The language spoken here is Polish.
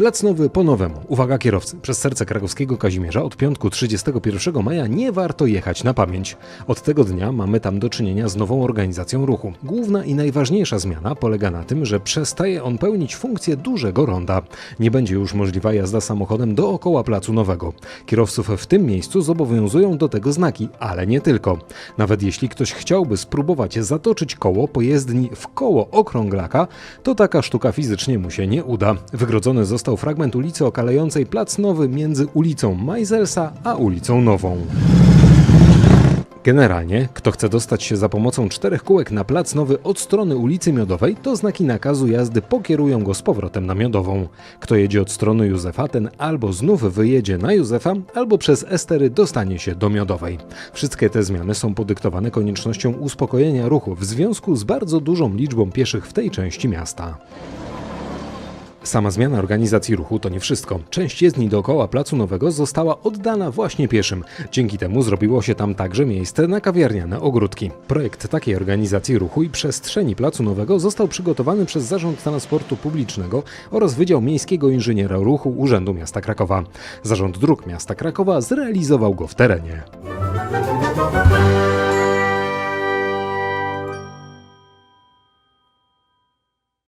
Plac Nowy po nowemu. Uwaga kierowcy, przez serce krakowskiego Kazimierza od piątku 31 maja nie warto jechać na pamięć. Od tego dnia mamy tam do czynienia z nową organizacją ruchu. Główna i najważniejsza zmiana polega na tym, że przestaje on pełnić funkcję dużego ronda. Nie będzie już możliwa jazda samochodem dookoła Placu Nowego. Kierowców w tym miejscu zobowiązują do tego znaki, ale nie tylko. Nawet jeśli ktoś chciałby spróbować zatoczyć koło po jezdni w koło okrąglaka, to taka sztuka fizycznie mu się nie uda. Wygrodzony został fragment ulicy okalającej Plac Nowy między ulicą Majzelsa a ulicą Nową. Generalnie, kto chce dostać się za pomocą czterech kółek na plac nowy od strony ulicy Miodowej, to znaki nakazu jazdy pokierują go z powrotem na Miodową. Kto jedzie od strony Józefa, ten albo znów wyjedzie na Józefa, albo przez Estery dostanie się do Miodowej. Wszystkie te zmiany są podyktowane koniecznością uspokojenia ruchu w związku z bardzo dużą liczbą pieszych w tej części miasta. Sama zmiana organizacji ruchu to nie wszystko. Część jezdni dookoła Placu Nowego została oddana właśnie pieszym. Dzięki temu zrobiło się tam także miejsce na kawiarniane ogródki. Projekt takiej organizacji ruchu i przestrzeni Placu Nowego został przygotowany przez Zarząd Transportu Publicznego oraz Wydział Miejskiego Inżyniera Ruchu Urzędu Miasta Krakowa. Zarząd Dróg Miasta Krakowa zrealizował go w terenie.